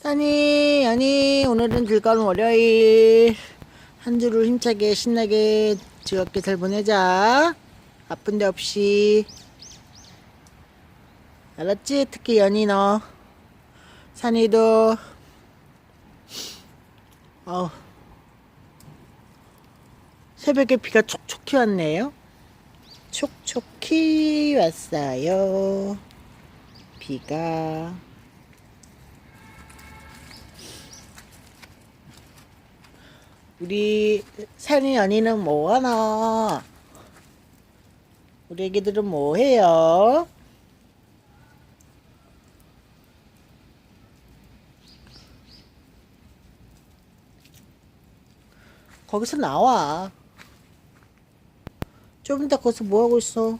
산이, 연이, 오늘은 즐거운 월요일. 한 주를 힘차게, 신나게, 즐겁게 잘 보내자. 아픈 데 없이. 알았지? 특히 연이 너. 산이도. 어 새벽에 비가 촉촉히 왔네요. 촉촉히 왔어요. 비가. 우리 산이 연이는 뭐하나? 우리 애기들은 뭐해요? 거기서 나와. 좀 이따 거기서 뭐하고 있어?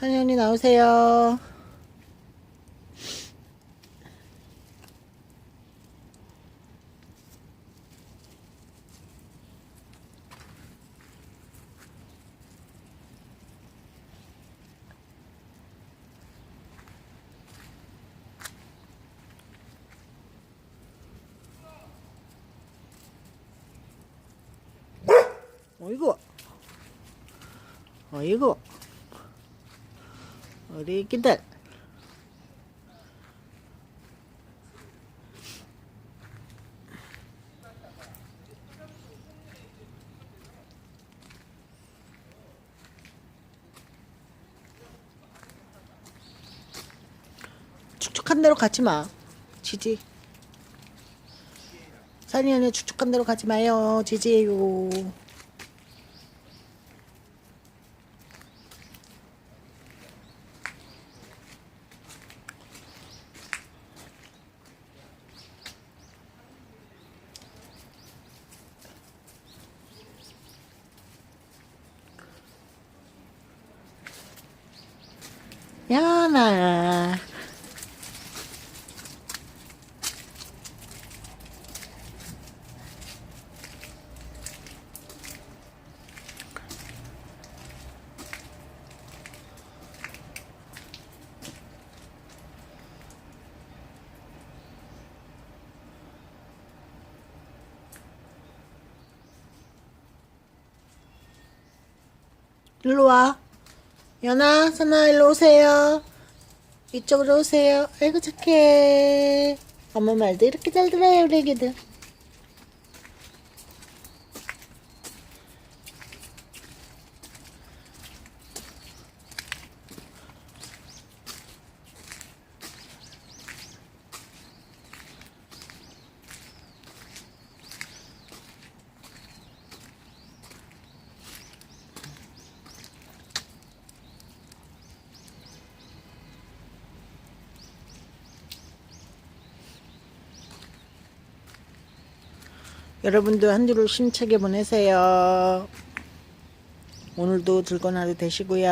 산이 언니 나오세요. 어이구. 어이구. 우리 애기들. 축축한 대로 가지 마. 지지. 산이 언니 축축한 대로 가지 마요. 지지예요. 연아. 일로 와. 연아, 선아, 일로 오세요. 이쪽으로 오세요. 아이고, 착해. 엄마 말도 이렇게 잘 들어요, 우리 애기들. 여러분도 한 주를 힘차게 보내세요. 오늘도 즐거운 하루 되시고요.